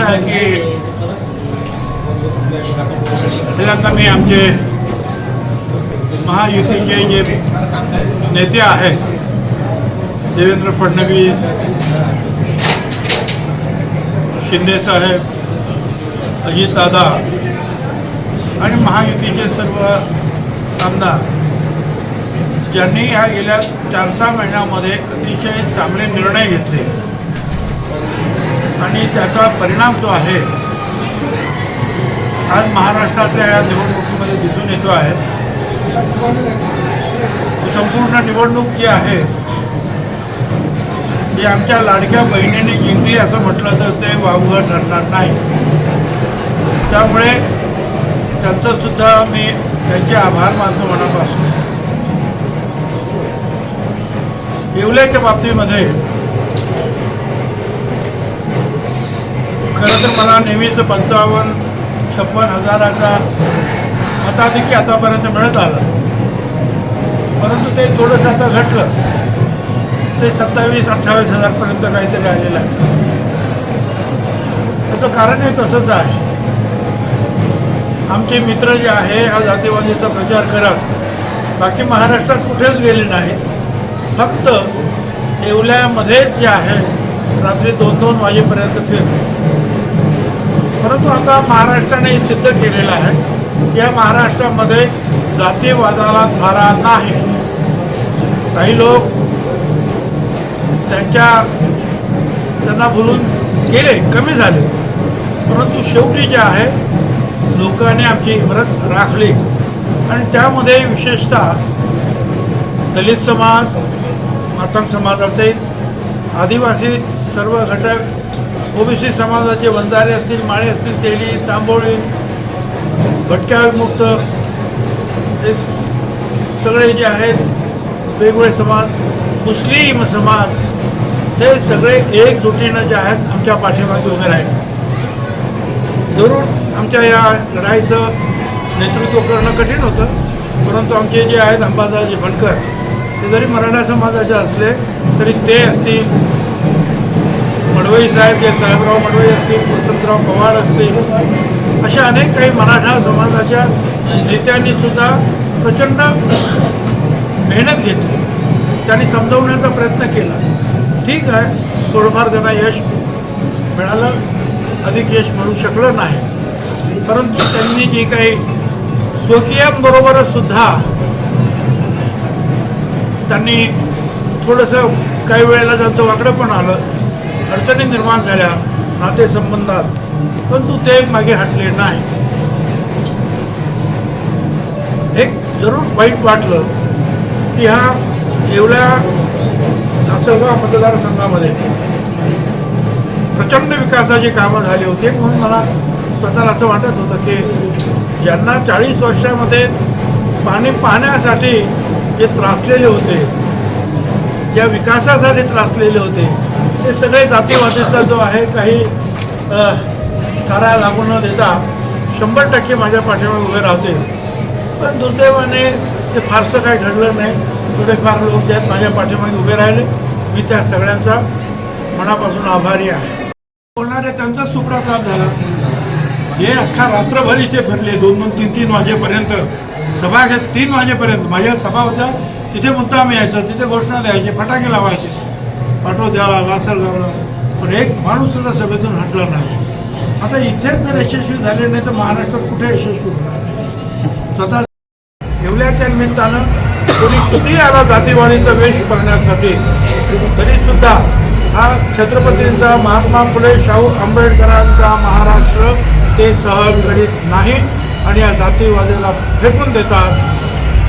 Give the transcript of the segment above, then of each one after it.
असं आहे की पहिल्यांदा मी आमचे महायुतीचे जे नेते आहेत देवेंद्र फडणवीस शिंदेसाहेब अजितदादा आणि महायुतीचे सर्व आमदार ज्यांनी ह्या गेल्या चार सहा महिन्यामध्ये अतिशय चांगले निर्णय घेतले. आणि त्याचा परिणाम जो आहे आज महाराष्ट्रातल्या या निवडणुकीमध्ये दिसून येतो आहे. संपूर्ण निवडणूक जी आहे ती आमच्या लाडक्या बहिणीने जिंकली असं म्हटलं तर ते वावगं ठरणार नाही. त्यामुळे त्यांचंसुद्धा मी त्यांचे आभार मानतो मनापासून. येवल्याच्या बाबतीमध्ये मला नेहमीच पंचावन्न छप्पन हजाराचा मताधिक्य आतापर्यंत मिळत आलं. परंतु ते थोडंसं आता घटलं. ते सत्तावीस अठ्ठावीस हजारपर्यंत काहीतरी आलेलं आहे. त्याचं कारण हे तसंच आहे. आमचे मित्र जे आहे हा जातीवादीचा प्रचार करत बाकी महाराष्ट्रात कुठेच गेले नाहीत. फक्त येवल्यामध्येच जे आहे रात्री दोन दोन वाजेपर्यंत फिरले. परंतु आता महाराष्ट्राने सिद्ध केलेलं आहे की या महाराष्ट्रामध्ये जातीवादाला थारा नाही. काही लोक त्यांच्या त्यांना बोलून गेले कमी झाले. परंतु शेवटी जे आहे लोकांनी आमची इमरत राखली. आणि त्यामध्ये विशेषतः दलित समाज मातंग समाज असेल आदिवासी सर्व घटक ओबीसी समाजाचे वंजारे असतील माळे असतील तेली तांबोळी भटक्या विमुक्त हे सगळे जे आहेत वेगवेगळे समाज मुस्लिम समाज हे सगळे एकजुटीनं जे आहेत आमच्या पाठीमागे उभे राहिले. जरूर आमच्या या लढाईचं नेतृत्व करणं कठीण होतं परंतु आमचे जे आहेत अंबादाजी भणकर ते जरी मराठा समाजाचे असले तरी ते असतील मडवई साहेब जे साहेबराव मडवई असतील वसंतराव पवार असतील अशा अनेक काही मराठा समाजाच्या नेत्यांनी सुद्धा प्रचंड मेहनत घेतली. त्यांनी समजवण्याचा प्रयत्न केला. ठीक आहे थोडंफार त्यांना यश मिळालं अधिक यश मिळू शकलं नाही. परंतु त्यांनी जी काही स्वकीयांबरोबरच सुद्धा त्यांनी थोडंसं काही वेळेला त्यांचं वाकडं पण आलं. अडचणी निर्माण झाल्या नातेसंबंधात. परंतु ते मागे हटले नाही. एक जरूर वाईट वाटलं की ह्या येवल्या लासलगाव मतदारसंघामध्ये प्रचंड विकासाची कामं झाली होती. म्हणून मला स्वतःला असं वाटत होतं की ज्यांना चाळीस वर्षामध्ये पाणी पाहण्यासाठी जे त्रासलेले होते ज्या विकासासाठी त्रासलेले होते ते सगळे जातीवादीचा जो आहे काही थारा लागू न देता शंभर टक्के माझ्या पाठीमागे उभे राहते पण दुर्दैवाने ते फारसं काही घडलं नाही. थोडेफार लोक जे आहेत माझ्या पाठीमागे उभे राहिले. मी त्या सगळ्यांचा मनापासून आभारी आहे. बोलणारे त्यांचा सुपडा साफ झाला. हे अख्खा रात्रभर इथे फिरले. दोन दोन तीन तीन वाजेपर्यंत. सभा घेत तीन वाजेपर्यंत. माझ्या सभा होत्या. तिथे मुद्दाम यायचं. तिथे घोषणा द्यायची. फटाके लावायचे. पाठोद्याला लासलगावला पण एक माणूस सुद्धा सभेतून हटला नाही. आता इथेच जर यशस्वी झाले नाही तर महाराष्ट्रात कुठे यशस्वी होणार? स्वतः ठेवल्याच्या निमित्तानं कोणी किती आला जातीवाणीचा वेश करण्यासाठी तरी सुद्धा हा छत्रपतींचा महात्मा फुले शाहू आंबेडकरांचा महाराष्ट्र ते सहन करीत नाही आणि या जातीवादाला फेकून देतात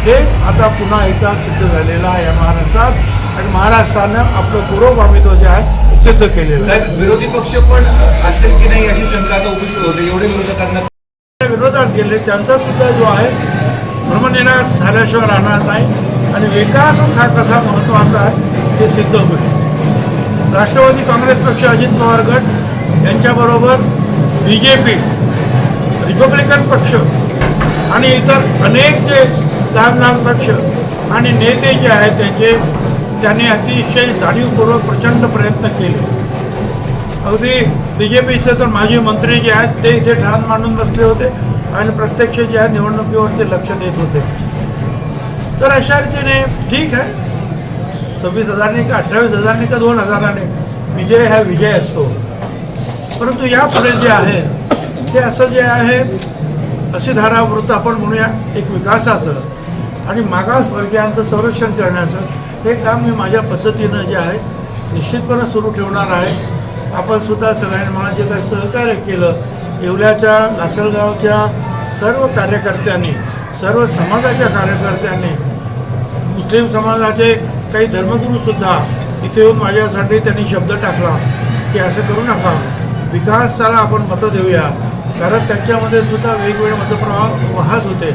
हेच आता पुन्हा एकदा सिद्ध झालेलं आहे या महाराष्ट्रात. आणि महाराष्ट्रानं आपलं पुरोगामित्व जे आहे सिद्ध केलेलं आहे. विरोधी पक्ष पण असेल की नाही अशी शंका आता उपस्थित होते एवढे विरोधकांना विरोधात गेले त्यांचा सुद्धा जो आहे भ्रमनिराश झाल्याशिवाय राहणार नाही. आणि विकासच हा कसा महत्त्वाचा आहे हे सिद्ध होईल. राष्ट्रवादी काँग्रेस पक्ष अजित पवार गट यांच्याबरोबर बी जे पी रिपब्लिकन पक्ष आणि इतर अनेक जे लहान लहान पक्ष आणि नेते जे आहेत त्यांचे त्यांनी अतिशय जाणीवपूर्वक प्रचंड प्रयत्न केले. अगदी बी जे पीचे तर माजी मंत्री जे आहेत ते इथे ठाण मांडून बसले होते आणि प्रत्यक्ष जे आहे निवडणुकीवर ते लक्ष देत होते. तर अशा रीतीने ठीक आहे. सव्वीस हजारने का अठ्ठावीस हजारने का दोन हजाराने विजय हा विजय असतो. परंतु यापुढे जे आहे ते असं जे आहे अशी धारावृत्त आपण म्हणूया एक विकासाचं आणि मागासवर्गीयांचं संरक्षण करण्याचं. हे काम मी माझ्या पद्धतीनं जे आहे निश्चितपणे सुरू ठेवणार आहे. आपण सुद्धा सगळ्यांनी मला जे काही सहकार्य केलं येवल्याच्या लासलगावच्या सर्व कार्यकर्त्यांनी सर्व समाजाच्या कार्यकर्त्यांनी मुस्लिम समाजाचे काही धर्मगुरूसुद्धा इथे येऊन माझ्यासाठी त्यांनी शब्द टाकला की असं करू नका. विकासाला आपण मतं देऊया. कारण त्यांच्यामध्ये सुद्धा वेगवेगळे मतप्रवाह वाहत होते.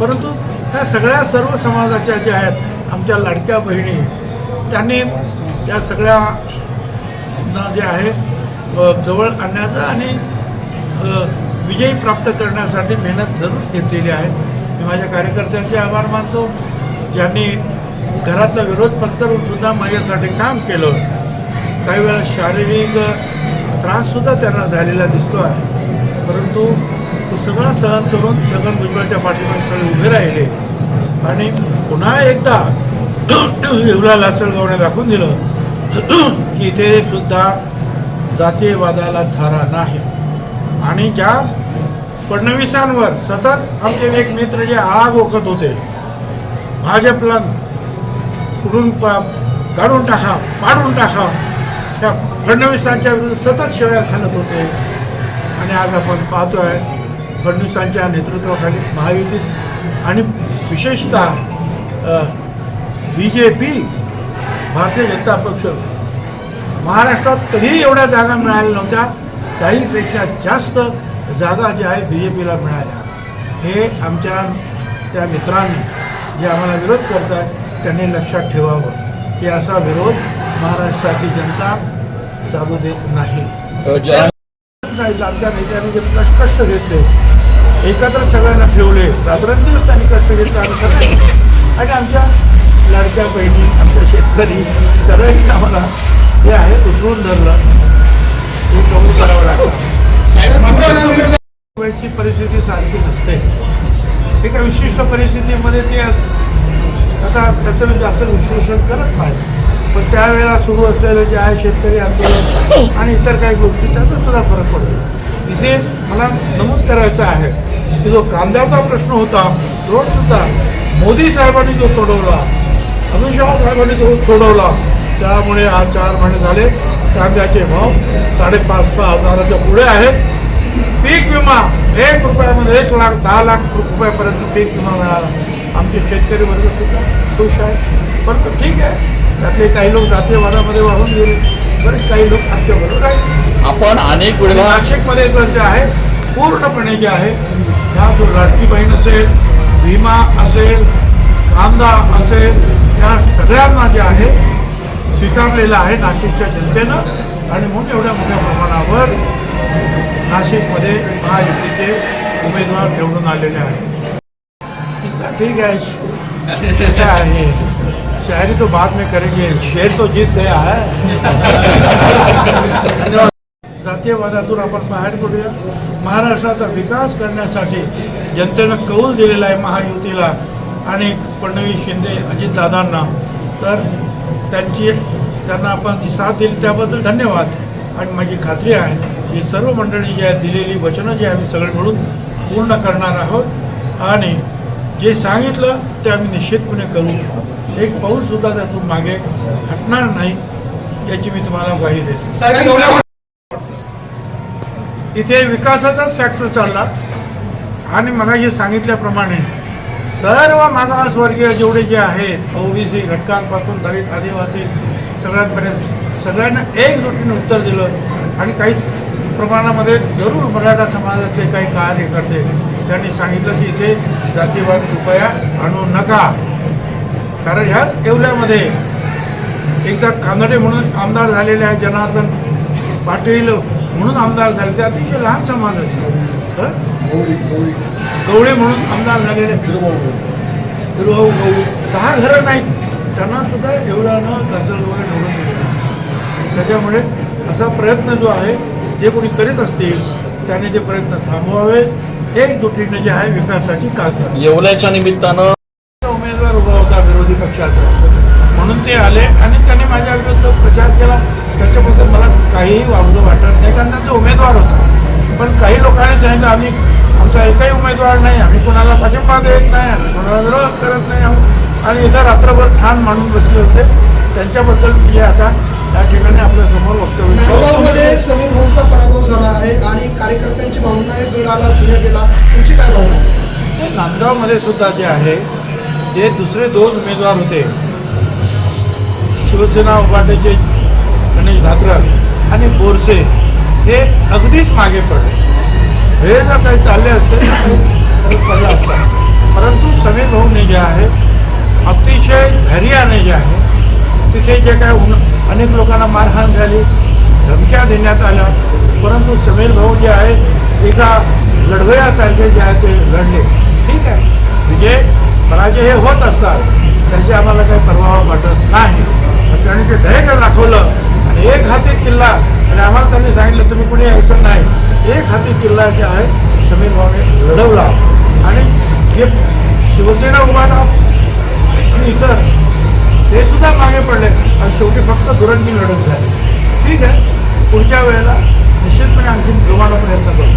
परंतु ह्या सगळ्या सर्व समाजाच्या ज्या आहेत आमच्या लाडक्या बहिणी त्यांनी त्या सगळ्यांना जे आहे जवळ आणण्याचं आणि विजयी प्राप्त करण्यासाठी मेहनत जरूर घेतलेली आहे. मी माझ्या कार्यकर्त्यांचे आभार मानतो. ज्यांनी घरातला विरोध पत्करून सुद्धा माझ्यासाठी काम केलं काही वेळा शारीरिक त्राससुद्धा त्यांना झालेला दिसतो आहे. परंतु तो सगळा सहन करून छगन भुजबळच्या पाठीमागे सगळे उभे राहिले. आणि पुन्हा एकदा येवला लासलगावने दाखवून दिलं की इथे सुद्धा जातीयवादाला धारा नाही. आणि ज्या फडणवीसांवर सतत आमचे एक मित्र जे आग ओकत होते भाजपला कुठून पा काढून टाका पाडून टाका त्या फडणवीसांच्या विरुद्ध सतत शिवाय घालत होते. आणि आज आपण पाहतोय फडणवीसांच्या नेतृत्वाखाली महायुती आणि विशेषतः B J P Bharatiya Janata पक्ष महाराष्ट्रात कधीही एवढ्या जागा मिळाल्या नव्हत्या त्याहीपेक्षा जास्त जागा ज्या आहे बी जे पीला मिळाल्या. हे आमच्या त्या मित्रांनी जे आम्हाला विरोध करतात त्यांनी लक्षात ठेवावं. की असा विरोध महाराष्ट्राची जनता साधू देत नाही. सांगितलं आमच्या नेत्यांनी जे कष्ट कष्ट घेतले. एकत्र सगळ्यांना ठेवले. रात्रंदिवस त्यांनी कष्ट घेतले. आम्ही सगळे आणि आमच्या लाडक्या बहिणी आमच्या शेतकरी सगळ्यांनी आम्हाला हे आहे उचलून धरलं. हे कबूल करावं लागलं वेळची परिस्थिती सारखी नसते. एका विशिष्ट परिस्थितीमध्ये ते अस आता त्याचं जास्त विश्लेषण करत नाही. पण त्यावेळेला सुरू असलेलं जे आहे शेतकरी आंदोलन आणि इतर काही गोष्टी त्याचा सुद्धा फरक पडतो. इथे मला नमूद करायचं आहे की जो कांद्याचा प्रश्न होता तो सुद्धा मोदी साहेबांनी जो सोडवला अमित शहा साहेबांनी जो सोडवला त्यामुळे आज चार महिने झाले. कांद्याचे भाव साडेपाच सहा हजाराच्या पुढे आहेत. पीक विमा एक रुपयामध्ये एक लाख दहा लाख रुपयापर्यंत पीक विमा मिळाला. आमचे शेतकरी वर्ग सुद्धा खुश आहे परंतु ठीक आहे. त्यातले काही लोक जातीयवादामध्ये वाहून गेले. बरेच काही लोक आमच्याबरोबर आहेत आपण अनेक आणि वेळा नाशिकमध्ये तर जे आहे पूर्णपणे जे आहे ह्या जो लाडकी बहीण असेल विमा असेल कांदा असेल या सगळ्यांना जे आहे स्वीकारलेलं आहे नाशिकच्या जनतेनं. आणि म्हणून एवढ्या मोठ्या प्रमाणावर नाशिकमध्ये महायुतीचे उमेदवार निवडून आलेले आहेत. ठीक है ठीक है ऐसा है शायरी तो बाद में करेंगे। शेर तो जीत गया है। धन्यवाद जातीयवादातून आपण बाहेर पडूया। महाराष्ट्राचा विकास करण्यासाठी जनतेनं कौल दिलेला आहे महायुतीला आणि फडणवीस शिंदे अजितदादांना. तर त्यांची त्यांना आपण साथ दिली त्याबद्दल धन्यवाद. आणि माझी खात्री आहे ही सर्व मंडळी जी आहे दिलेली वचनं जी आम्ही सगळे मिळून पूर्ण करणार आहोत. आणि जे सांगितलं ते आम्ही निश्चितपणे करू. एक पाऊलसुद्धा त्यातून मागे हटणार नाही याची मी तुम्हाला ग्वाही देतो. इथे विकासाचाच फॅक्टर चालला. आणि मगाशी सांगितल्याप्रमाणे सर्व मागासवर्गीय जेवढे जे आहेत ओबीसी घटकांपासून दलित आदिवासी सगळ्यांपर्यंत सगळ्यांना एकजुटीने उत्तर दिलं. आणि काही प्रमाणामध्ये जरूर मराठा समाजातले काही कार्यकर्ते त्यांनी सांगितलं की इथे जातीवाद कृपया आणू नका. कारण ह्याच येवल्यामध्ये एकदा कानडे म्हणून आमदार झालेले आहे जनार्दन पाटील म्हणून आमदार झाले. ते अतिशय लहान समाजाचे. गवळे म्हणून आमदार झालेले हिरुभाऊ गवळी. दहा घरं नाहीत. त्यांना सुद्धा एवढ्यानं वगैरे निवडून दिले. त्याच्यामुळे असा प्रयत्न जो आहे जे कोणी करीत असतील त्याने ते प्रयत्न थांबवावे. एकजुटीने जे आहे विकासाची कास येवल्याच्या निमित्तानं होता विरोधी पक्षाचा. म्हणून ते आले आणि त्याने माझ्या विरुद्ध प्रचार केला. त्याच्याबद्दल मला काहीही वावगं वाटत नाही. कारण त्यांचा उमेदवार होता. पण काही लोकांनी सांगितलं आम्ही आमचा एकही उमेदवार नाही. आम्ही कोणाला पाठिंबा देत नाही. आम्ही कोणाला विरोध करत नाही. आणि इथं रात्रभर ठाण मांडून बसले होते. त्यांच्याबद्दल मी आता या ठिकाणी आपल्यासमोर वक्तव्य. समीर भाऊंचा पराभव झाला आहे आणि कार्यकर्त्यांची भावना आहे गड आला सिंह गेला. तुमची काय भावना आहे? हे नांदगावमध्ये सुद्धा जे आहे ते दुसरे दोन उमेदवार होते शिवसेना उभाटाचे गणेश धात्रक आणि बोरसे हे अगदीच मागे पडले. हे जर काही चालले असते पडलं असतं. परंतु समीर भाऊने जे आहे अतिशय धैर्याने जे आहे तिथे जे काय उन अनेक लोकांना मारहाण झाली धमक्या देण्यात आल्या. परंतु समीर भाऊ जे आहे एका लढवयासारखे जे आहे ते लढले. ठीक आहे. विजय पराजय हे होत असतात त्याची आम्हाला काही परवा वाटत नाही. पण त्यांनी ते धैर्य दाखवलं आणि एक हाती किल्ला आणि आम्हाला त्यांनी सांगितलं तुम्ही कुणी यायचं नाही. एक हाती किल्ला जे आहे समीर भाऊने लढवला. आणि जे शिवसेना उभाटा आणि इतर ते सुद्धा मागे पडले. आणि शेवटी फक्त दुरंगी लढत झाली. ठीक आहे पुढच्या वेळेला निश्चितपणे आणखी जोमानं प्रयत्न करू.